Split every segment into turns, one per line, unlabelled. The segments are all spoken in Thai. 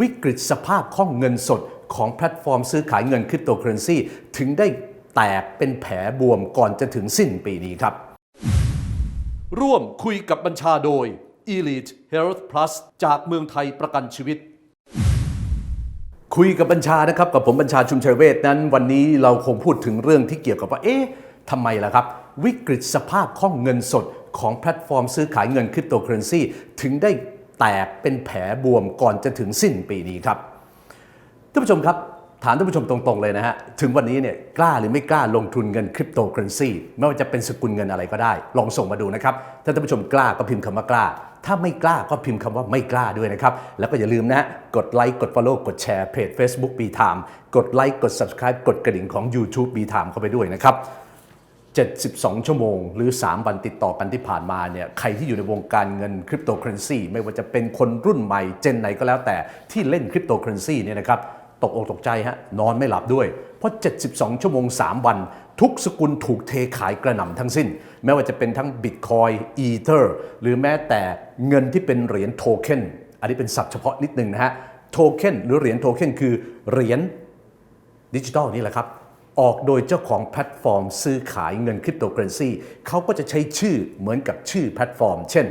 วิกฤตสภาพคล่องเงินสดของแพลตฟอร์มซื้อขายเงินคริปโตเคอเรนซีถึงได้แตกเป็นแผลบวมก่อนจะถึงสิ้นปีนี้ครับ ร่วมคุยกับบัญชาโดย Elite Health Plus จากเมืองไทยประกันชีวิต คุยกับบัญชานะครับ กับผมบัญชาชุมชัยเวทนั้น วันนี้เราคงพูดถึงเรื่องที่เกี่ยวกับว่าเอ๊ะทำไมล่ะครับ วิกฤตสภาพคล่องเงินสดของแพลตฟอร์มซื้อขายเงินคริปโตเคอเรนซีถึงได้ แตกเป็นแผลบวมก่อนจะถึงสิ้นปีนี้ครับท่านผู้ชมครับถามท่านผู้ชมตรงๆเลยนะฮะ ถึงวันนี้เนี่ยกล้าหรือไม่กล้าลงทุนเงินคริปโตเคอเรนซีไม่ว่าจะเป็นสกุลเงินอะไรก็ได้ ลองส่งมาดูนะครับ ถ้าท่านผู้ชมกล้าก็พิมพ์คำว่ากล้า ถ้าไม่กล้าก็พิมพ์คำว่าไม่กล้าด้วยนะครับ แล้วก็อย่าลืมนะฮะ กดไลค์กด Follow กดแชร์เพจ Facebook b t i m e กดไลค์กด Subscribe กดกระดิ่งของ YouTube b t i m e เข้าไปด้วยนะครับ 72 ชั่วโมง หรือ 3 วันติดต่อกันที่ผ่านมาเนี่ยใครที่อยู่ในวงการเงินคริปโตเคอเรนซีไม่ว่าจะเป็นคนรุ่นใหม่เจนไหนก็แล้วแต่ที่เล่นคริปโตเคอเรนซีเนี่ยนะครับตกอกตกใจฮะนอนไม่หลับด้วย เพราะ 72 ชั่วโมง 3 วัน ทุกสกุลถูกเทขายกระหน่ำทั้งสิ้นไม่ว่าจะเป็นทั้ง Bitcoin Ether หรือแม้แต่เงินที่เป็นเหรียญโทเค็นอันนี้เป็นศัพท์เฉพาะนิดนึงนะฮะโทเค็นหรือเหรียญโทเค็นคือเหรียญดิจิทัลนี่แหละครับ ออกโดยเจ้าของแพลตฟอร์ม ซื้อขายเงินคริปโตเคอเรนซีเขาก็จะใช้ชื่อเหมือนกับชื่อแพลตฟอร์ม เช่น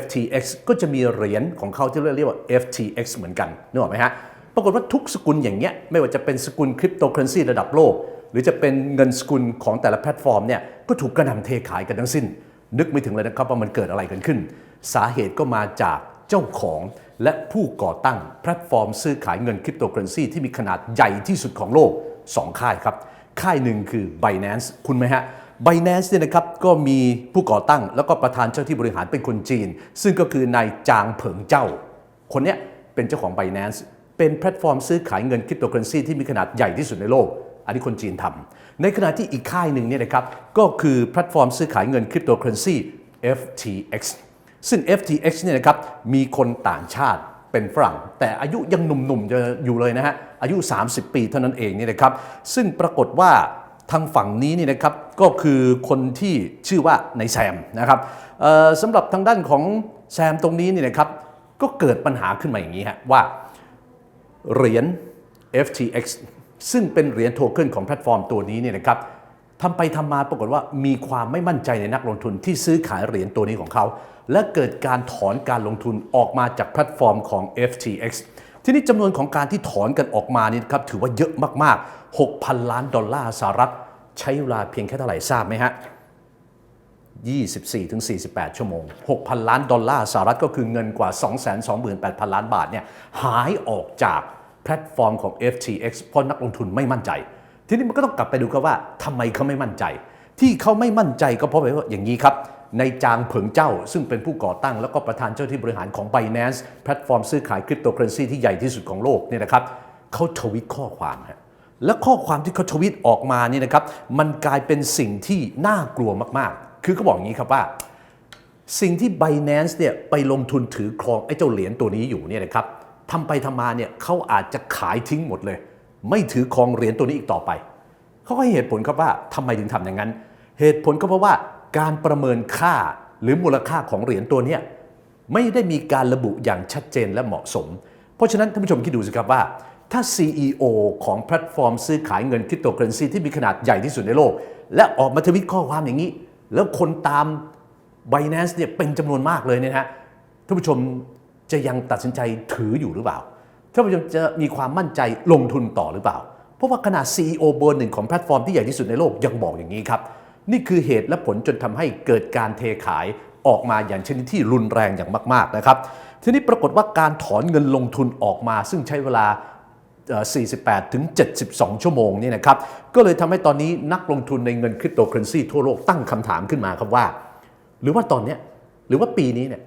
FTX ก็จะมีเหรียญของเขาที่เรียกว่า FTX เหมือนกันนึกออกไหมฮะปรากฏว่าทุกสกุลอย่างเงี้ยไม่ว่าจะเป็นสกุลคริปโตเคอเรนซีระดับโลก หรือจะเป็นเงินสกุลของแต่ละแพลตฟอร์มเนี่ยก็ถูกกระหน่ำเทขายกันทั้งสิ้น นึกไม่ถึงเลยนะครับว่ามันเกิดอะไรกันขึ้น สาเหตุก็มาจากเจ้าของและผู้ก่อตั้งแพลตฟอร์มซื้อขายเงินคริปโตเคอเรนซีที่มีขนาดใหญ่ที่สุดของโลก 2 ค่ายครับ ค่ายหนึ่งคือ Binance คุณไหมฮะ Binance เนี่ยนะครับก็มีผู้ก่อตั้งแล้วก็ประธานเจ้าที่บริหารเป็นคนจีน ซึ่งก็คือนายจางเผิงเจ้า คนเนี้ยเป็นเจ้าของ Binance เป็นแพลตฟอร์มซื้อขายเงินคริปโตเคอเรนซีที่มีขนาดใหญ่ที่สุดในโลก อันนี้คนจีนทำในขณะที่อีกค่ายหนึ่งเนี่ยนะครับก็คือแพลตฟอร์มซื้อขายเงินคริปโตเคอเรนซี FTX ซึ่ง FTX เนี่ยนะครับมีคนต่างชาติ เป็นฝรั่ง แต่อายุยังหนุ่มๆจะอยู่เลยนะฮะอายุ 30 ปีเท่านั้นเองนี่นะครับ ซึ่งปรากฏว่าทางฝั่งนี้นี่นะครับก็คือคนที่ชื่อว่านายแซมนะครับสำหรับทางด้านของแซมตรงนี้นี่นะครับก็เกิดปัญหาขึ้นมาอย่างนี้ฮะว่าเหรียญ FTX ซึ่งเป็นเหรียญโทเค็นของแพลตฟอร์มตัวนี้เนี่ยนะครับ ทำไปทำมาปรากฏว่ามีความไม่มั่นใจในนักลงทุนที่ซื้อขายเหรียญตัวนี้ของเขา และเกิดการถอนการลงทุนออกมาจากแพลตฟอร์มของ FTX ทีนี้จำนวนของการที่ถอนกันออกมานี่ครับถือว่าเยอะมากๆ 6,000 ล้านดอลลาร์สหรัฐ ใช้เวลาเพียงแค่เท่าไหร่ทราบไหมฮะ 24-48 ชั่วโมง 6,000 ล้านดอลลาร์สหรัฐก็คือเงินกว่า 228,000 ล้านบาทเนี่ยหายออกจากแพลตฟอร์มของ FTX เพราะนักลงทุนไม่มั่นใจ ทีนี้มันก็ต้องกลับไปดูกันว่าทำไมเขาไม่มั่นใจ ที่เขาไม่มั่นใจก็เพราะว่าอย่างนี้ครับในจางเผิงเจ้า ซึ่งเป็นผู้ก่อตั้ง แล้วก็ประธานเจ้าที่บริหารของ Binance แพลตฟอร์มซื้อขายคริปโตเคอเรนซีที่ใหญ่ที่สุดของโลกเนี่ยนะครับเขาทวิตข้อความฮะและข้อความที่เขาทวิตออกมานี่นะครับ มันกลายเป็นสิ่งที่น่ากลัวมากๆ คือเขาบอกอย่างนี้ครับว่า สิ่งที่ Binance เนี่ยไปลงทุนถือครองไอ้เจ้าเหรียญตัวนี้อยู่เนี่ยนะครับทำไปทำมาเนี่ยเขาอาจจะขายทิ้งหมดเลย ไม่ถือครองเหรียญตัวนี้อีกต่อไป เขาก็ให้เหตุผลครับว่าทำไมถึงทำอย่างนั้น เหตุผลก็เพราะว่าการประเมินค่าหรือมูลค่าของเหรียญตัวนี้ไม่ได้มีการระบุอย่างชัดเจนและเหมาะสม เพราะฉะนั้นท่านผู้ชมคิดดูสิครับว่า ถ้า CEO ของแพลตฟอร์มซื้อขายเงินคริปโตเคอเรนซีที่มีขนาดใหญ่ที่สุดในโลก และออกมาทวิตข้อความอย่างนี้ แล้วคนตาม Binance เนี่ยเป็นจำนวนมากเลยเนี่ยนะฮะท่านผู้ชมจะยังตัดสินใจถืออยู่หรือเปล่า ท่านผู้ชมจะมีความมั่นใจลงทุนต่อหรือเปล่า เพราะว่าขนาด CEO เบอร์หนึ่งของแพลตฟอร์มที่ใหญ่ที่สุดในโลกยังบอกอย่างนี้ครับ นี่คือเหตุและผลจนทำให้เกิดการเทขายออกมาอย่างชนิดที่รุนแรงอย่างมากๆนะครับ ทีนี้ปรากฏว่าการถอนเงินลงทุนออกมา ซึ่งใช้เวลา 48 ถึง 72 ชั่วโมงนี่นะครับ ก็เลยทำให้ตอนนี้นักลงทุนในเงินคริปโตเคอเรนซีทั่วโลกตั้งคำถามขึ้นมาครับว่า หรือว่าตอนนี้หรือว่าปีนี้เนี่ย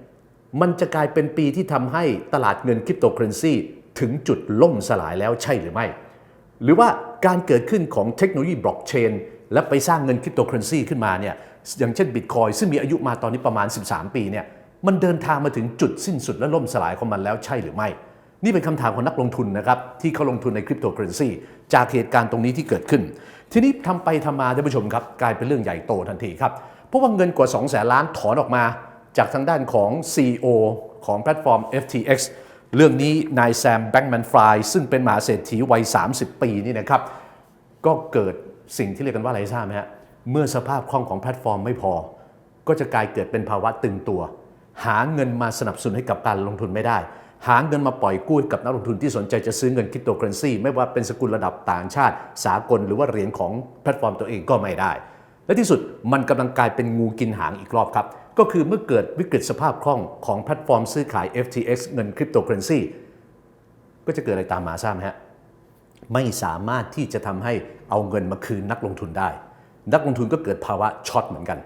มันจะกลายเป็นปีที่ทำให้ตลาดเงินคริปโตเคอเรนซี ถึงจุดล่มสลายแล้วใช่หรือไม่ หรือว่าการเกิดขึ้นของเทคโนโลยีบล็อกเชนและไปสร้างเงินคริปโตเคอเรนซีขึ้นมาเนี่ยอย่างเช่นบิตคอยซึ่งมีอายุมาตอนนี้ประมาณ 13 ปีเนี่ยมันเดินทางมาถึงจุดสิ้นสุดและล่มสลายของมันแล้วใช่หรือไม่ นี่เป็นคำถามของนักลงทุนนะครับที่เขาลงทุนในคริปโตเคอเรนซีจากเหตุการณ์ตรงนี้ที่เกิดขึ้น ทีนี้ทำไปทำมาท่านผู้ชมครับกลายเป็นเรื่องใหญ่โตทันทีครับเพราะว่าเงินกว่า2แสนล้านถอนออกมา จากทางด้านของ CEO ของแพลตฟอร์ม FTX เรื่องนี้นายแซมแบงก์แมนฟรายซึ่งเป็นมหาเศรษฐีวัย 30 ปีนี่นะครับ ก็เกิดสิ่งที่เรียกกันว่าอะไรทราบไหมฮะ เมื่อสภาพคล่องของแพลตฟอร์มไม่พอ ก็จะกลายเกิดเป็นภาวะตึงตัว หาเงินมาสนับสนุนให้กับการลงทุนไม่ได้ หาเงินมาปล่อยกู้กับนักลงทุนที่สนใจจะซื้อเงินคริปโตเคอเรนซีไม่ว่าเป็นสกุลระดับต่างชาติ สากลหรือว่าเหรียญของแพลตฟอร์มตัวเองก็ไม่ได้ และที่สุดมันกำลังกลายเป็นงูกินหางอีกรอบครับ ก็คือเมื่อเกิดวิกฤตสภาพคล่องของแพลตฟอร์มซื้อขาย FTX เงินคริปโตเคอเรนซีก็จะเกิดอะไรตามมาทราบไหมฮะไม่สามารถที่จะทำให้เอาเงินมาคืนนักลงทุนได้ นักลงทุนก็เกิดภาวะช็อตเหมือนกัน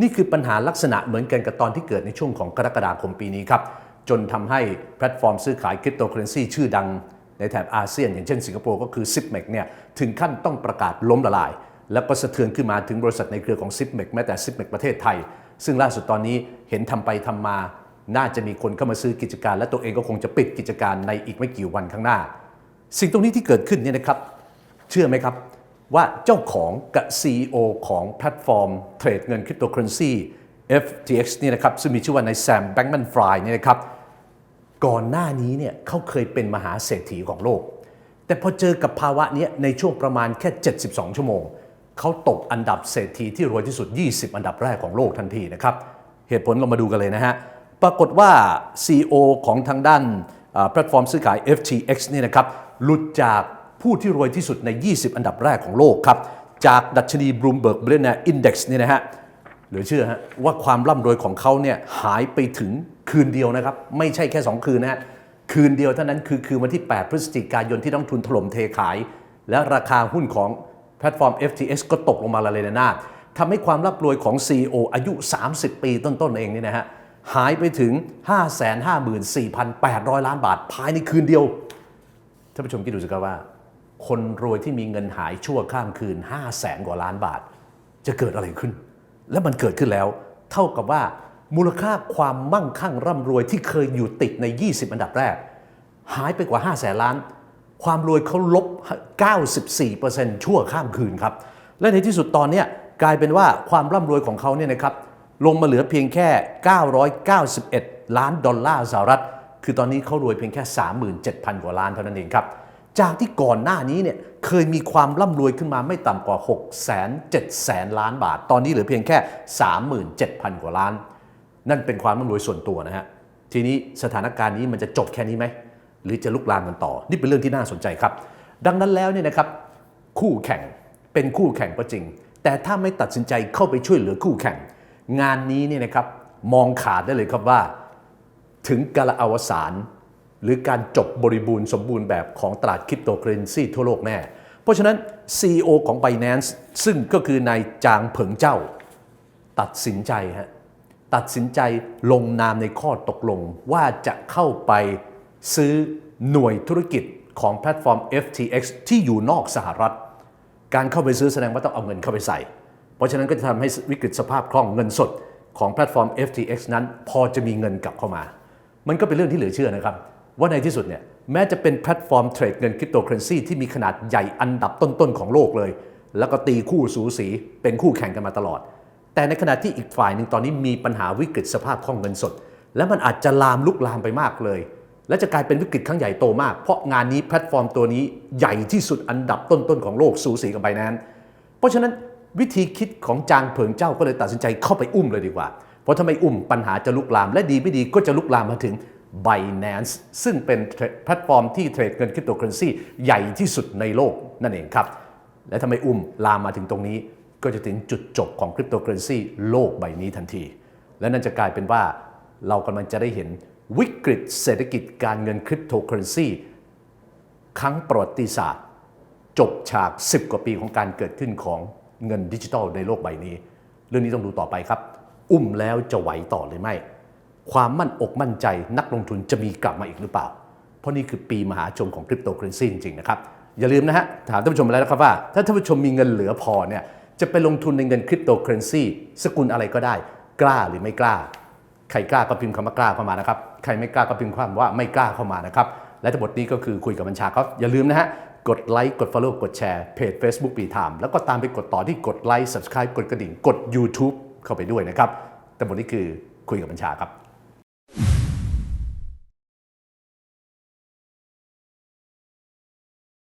นี่คือปัญหาลักษณะเหมือนกันกับตอนที่เกิดในช่วงของกรกฎาคมปีนี้ครับจนทำให้แพลตฟอร์มซื้อขายคริปโตเคอเรนซีชื่อดังในแถบอาเซียน อย่างเช่นสิงคโปร์ก็คือ s i p m e x เนี่ยถึงขั้นต้องประกาศล้มละลาย แล้วก็สะเทือนขึ้นมาถึงบริษัทในเครือของ s i p m e x แม้แต่ s i p m e x ประเทศไทย ซึ่งล่าสุดตอนนี้เห็นทำไปทำมา น่าจะมีคนเข้ามาซื้อกิจการ และตัวเองก็คงจะปิดกิจการในอีกไม่กี่วันข้างหน้า สิ่งตรงนี้ที่เกิดขึ้นเนี่ยนะครับ เชื่อไหมครับว่าเจ้าของกับ CEO ของแพลตฟอร์ม เทรดเงินคริปโตเคอเรนซี FTX เนี่ยนะครับซึ่งมีชื่อว่านายแซมแบงก์แมนฟรายเนี่ยนะครับก่อนหน้านี้เนี่ยเขาเคยเป็นมหาเศรษฐีของโลก แต่พอเจอกับภาวะนี้ในช่วงประมาณแค่ 72 ชั่วโมง เขาตกอันดับเศรษฐีที่รวยที่สุด 20 อันดับแรกของโลกทันทีนะครับ เหตุผลเรามาดูกันเลยนะฮะ ปรากฏว่า CEO ของทางด้านแพลตฟอร์มซื้อขาย FTX นี่นะครับ หลุดจากผู้ที่รวยที่สุดใน 20 อันดับแรกของโลกครับ จากดัชนี Bloomberg Billionaire Index นี่นะฮะ เหลือเชื่อฮะว่าความร่ำรวยของเขาเนี่ยหายไปถึงคืนเดียวนะครับ ไม่ใช่แค่ 2 คืนนะฮะ คืนเดียวเท่านั้นคือคืนวันที่ 8 พฤศจิกายนที่ต้องทุนถล่มเทขาย และราคาหุ้นของ แพลตฟอร์ม FTX ก็ตกลงมาละเลยนะนาดทำให้ความร่ำรวยของ CEO อายุ 30 ปีต้นๆเองนี่นะฮะหายไปถึง 554,800 ล้านบาท ภายในคืนเดียว ท่านผู้ชมคิดดูสิครับว่า คนรวยที่มีเงินหายชั่วข้ามคืน 5 0 0แสนกว่าล้านบาท จะเกิดอะไรขึ้น และมันเกิดขึ้นแล้ว เท่ากับว่ามูลค่าความมั่งคั่งร่ำรวยที่เคยอยู่ติดใน 20 อันดับแรก หายไปกว่า 5 0 0แสนล้าน ความรวยเขาลบ 94%ชั่วข้ามคืนครับ และในที่สุดตอนนี้กลายเป็นว่าความร่ำรวยของเขาเนี่ยนะครับลงมาเหลือเพียงแค่ 991 ล้านดอลลาร์สหรัฐ คือตอนนี้เขารวยเพียงแค่ 37,000 กว่าล้านเท่านั้นเองครับ จากที่ก่อนหน้านี้เนี่ยเคยมีความร่ำรวยขึ้นมาไม่ต่ำกว่า6 7 0 0 0 ล้านบาท ตอนนี้เหลือเพียงแค่ 37,000 กว่าล้าน นั่นเป็นความร่ำรวยส่วนตัวนะฮะ ทีนี้สถานการณ์นี้มันจะจบแค่นี้ไหม หรือจะลุกลามกันต่อ นี่เป็นเรื่องที่น่าสนใจครับ ดังนั้นแล้วเนี่ยนะครับคู่แข่งเป็นคู่แข่งก็จริง แต่ถ้าไม่ตัดสินใจเข้าไปช่วยเหลือคู่แข่ง งานนี้เนี่ยนะครับมองขาดได้เลยครับว่า ถึงกาลอวสานหรือการจบบริบูรณ์สมบูรณ์แบบของตลาดคริปโตเคอเรนซีทั่วโลกแน่ เพราะฉะนั้น CEO ของ Binance ซึ่งก็คือนายจางเผิงเจ้า ตัดสินใจฮะตัดสินใจลงนามในข้อตกลงว่าจะเข้าไป ซื้อหน่วยธุรกิจของแพลตฟอร์ม FTX ที่อยู่นอกสหรัฐ การเข้าไปซื้อแสดงว่าต้องเอาเงินเข้าไปใส่ เพราะฉะนั้นก็จะทำให้วิกฤตสภาพคล่องเงินสดของแพลตฟอร์ม FTX นั้น พอจะมีเงินกลับเข้ามา มันก็เป็นเรื่องที่เหลือเชื่อนะครับ ว่าในที่สุดเนี่ยแม้จะเป็นแพลตฟอร์มเทรดเงินคริปโตเคอเรนซีที่มีขนาดใหญ่อันดับต้นๆของโลกเลย แล้วก็ตีคู่สูสีเป็นคู่แข่งกันมาตลอด แต่ในขณะที่อีกฝ่ายหนึ่งตอนนี้มีปัญหาวิกฤตสภาพคล่องเงินสด และมันอาจจะลามลุกลามไปมากเลย และจะกลายเป็นวิกฤตครั้งใหญ่โตมาก เพราะงานนี้แพลตฟอร์มตัวนี้ใหญ่ที่สุดอันดับต้นๆของโลกสูสีกับไบแนนเพราะฉะนั้นวิธีคิดของจางเผิงเจ้าก็เลยตัดสินใจเข้าไปอุ้มเลยดีกว่า เพราะถ้าไม่อุ้มปัญหาจะลุกลาม และดีไม่ดีก็จะลุกลามมาถึง Binance ซึ่งเป็นแพลตฟอร์มที่เทรดเงินคริปโตเคอเรนซีใหญ่ที่สุดในโลกนั่นเองครับ และถ้าไม่อุ้มลามมาถึงตรงนี้ ก็จะถึงจุดจบของคริปโตเคอเรนซีโลกใบนี้ทันที และนั่นจะกลายเป็นว่าเรากำลังจะได้เห็น วิกฤตเศรษฐกิจการเงินคริปโตเคอเรนซีครั้งประวัติศาสตร์ จบฉาก 10 กว่าปีของการเกิดขึ้นของเงินดิจิทัลในโลกใบนี้ เรื่องนี้ต้องดูต่อไปครับ อุ้มแล้วจะไหวต่อหรือไม่ ความมั่นอกมั่นใจนักลงทุนจะมีกลับมาอีกหรือเปล่า เพราะนี่คือปีมหาชนของคริปโตเคอเรนซีจริงๆนะครับอย่าลืมนะฮะถามท่านผู้ชมไปแล้วนะครับว่า ถ้าท่านผู้ชมมีเงินเหลือพอเนี่ยจะไปลงทุนในเงินคริปโตเคอเรนซีสกุลอะไรก็ได้ กล้าหรือไม่กล้า ใครกล้าก็พิมพ์คำว่ากล้าเข้ามานะครับ ใครไม่กล้าก็พิมพ์ความว่าไม่กล้าเข้ามานะครับ และทั้งหมดนี้ก็คือคุยกับบัญชาครับ อย่าลืมนะฮะ กดไลค์ กด Follow กดแชร์เพจ Facebook ปีไทม์แล้วก็ตามไปกดต่อที่กดไลค์ Subscribe กดกระดิ่ง กด YouTube เข้าไปด้วยนะครับ แต่หมดนี้คือคุยกับบัญชาครับ